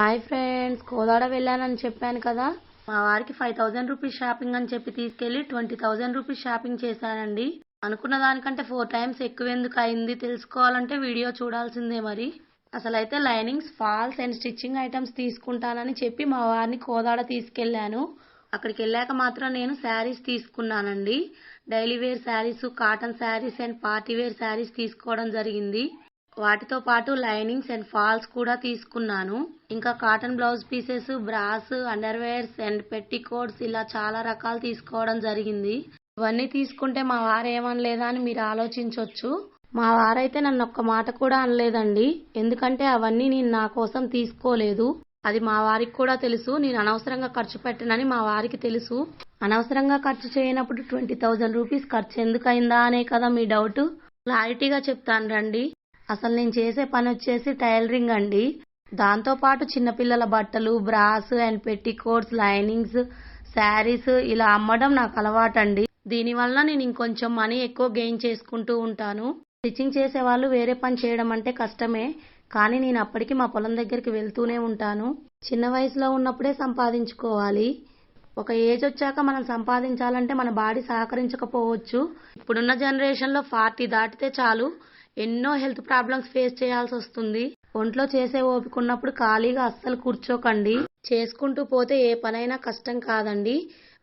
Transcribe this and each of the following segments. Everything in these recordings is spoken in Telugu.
హాయ్ ఫ్రెండ్స్ కోదాడ వెళ్ళానని చెప్పాను కదా. మా వారికి ఫైవ్ థౌజండ్ రూపీస్ షాపింగ్ అని చెప్పి తీసుకెళ్ళి ట్వంటీ థౌజండ్ రూపీస్ షాపింగ్ చేశానండి. అనుకున్న దానికంటే ఫోర్ టైమ్స్ ఎక్కువ ఎందుకు అయింది తెలుసుకోవాలంటే వీడియో చూడాల్సిందే మరి. అసలైతే linings falls and stitching items తీసుకుంటానని చెప్పి మా వారిని కోదాడ తీసుకెళ్ళాను అక్కడికి వెళ్ళాక మాత్రం నేను శారీస్ తీసుకున్నానండి. Daily wear saris cotton saris and party wear saris తీసుకోవడం జరిగింది. వాటితో పాటు లైనింగ్స్ అండ్ ఫాల్స్ కూడా తీసుకున్నాను. ఇంకా cotton blouse pieces bras underwears and petticoats ఇలా చాలా రకాలు తీసుకోవడం జరిగింది. ఇవన్నీ తీసుకుంటే మా వారు ఏమనలేదా అని మీరు ఆలోచించవచ్చు మా వారైతే నన్ను ఒక్క మాట కూడా అనలేదండి. ఎందుకంటే అవన్నీ నేను నా కోసం తీసుకోలేదు. అది మా వారికి కూడా తెలుసు. నేను అనవసరంగా ఖర్చు పెట్టనని మా వారికి తెలుసు. అనవసరంగా ఖర్చు చేయనప్పుడు ట్వంటీ థౌజండ్ రూపీస్ ఖర్చు ఎందుకు అయిందా అనే కదా మీ డౌట్. క్లారిటీగా చెప్తాను రండి. అసలు నేను చేసే పని వచ్చేసి టైలరింగ్ అండి. దాంతోపాటు చిన్నపిల్లల బట్టలు bras and petticoats linings saris ఇలా అమ్మడం నాకు అలవాటండి. దీనివల్ల నేను ఇంకొంచెం మనీ ఎక్కువ గెయిన్ చేసుకుంటూ ఉంటాను. స్టిచ్చింగ్ చేసే వాళ్ళు వేరే పని చేయడం అంటే కష్టమే కానీ నేను అప్పటికి మా పొలం దగ్గరికి వెళ్తూనే ఉంటాను. చిన్న వయసులో ఉన్నప్పుడే సంపాదించుకోవాలి. ఒక ఏజ్ వచ్చాక మనం సంపాదించాలంటే మన బాడీ సహకరించకపోవచ్చు. ఇప్పుడున్న జనరేషన్లో ఫార్టీ దాటితే చాలు. ఎన్నో హెల్త్ ప్రాబ్లమ్స్ ఫేస్ చేయాల్సి వస్తుంది. ఒంట్లో చేసే ఓపిక ఉన్నప్పుడు ఖాళీగా అస్సలు కూర్చోకండి. చేసుకుంటూ పోతే ఏ పనైనా కష్టం కాదండి.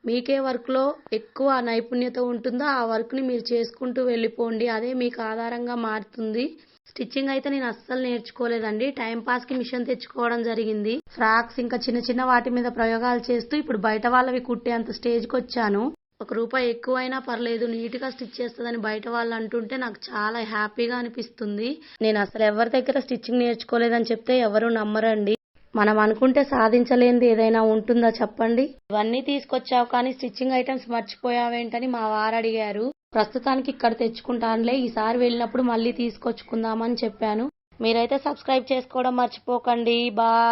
మీకే వర్క్లో ఎక్కువ నైపుణ్యత ఉంటుందో? ఆ వర్క్ని మీరు చేసుకుంటూ వెళ్ళిపోండి. అదే మీకు ఆధారంగా మారుతుంది. స్టిచ్చింగ్ అయితే నేను అస్సలు నేర్చుకోలేదండి. టైం పాస్కి మిషన్ తెచ్చుకోవడం జరిగింది. ఫ్రాక్స్ ఇంకా చిన్న చిన్న వాటి మీద ప్రయోగాలు చేస్తూ ఇప్పుడు బయట వాళ్ళవి కుట్టేంత స్టేజ్కి వచ్చాను. ఒక రూపాయి ఎక్కువైనా పర్లేదు నీట్గా స్టిచ్ చేస్తుందని బయట వాళ్ళు అంటుంటే నాకు చాలా హ్యాపీగా అనిపిస్తుంది. నేను అసలు ఎవరి దగ్గర స్టిచ్చింగ్ నేర్చుకోలేదని చెప్తే ఎవరు నమ్మరండి. మనం అనుకుంటే సాధించలేనిది ఏదైనా ఉంటుందా చెప్పండి? ఇవన్నీ తీసుకొచ్చావు కానీ స్టిచ్చింగ్ ఐటమ్స్ మర్చిపోయావేంటని మా వారు అడిగారు. ప్రస్తుతానికి ఇక్కడ తెచ్చుకుంటానులే ఈసారి వెళ్ళినప్పుడు మళ్ళీ తీసుకొచ్చుకుందామని చెప్పాను. మీరైతే సబ్స్క్రైబ్ చేసుకోవడం మర్చిపోకండి. బాయ్.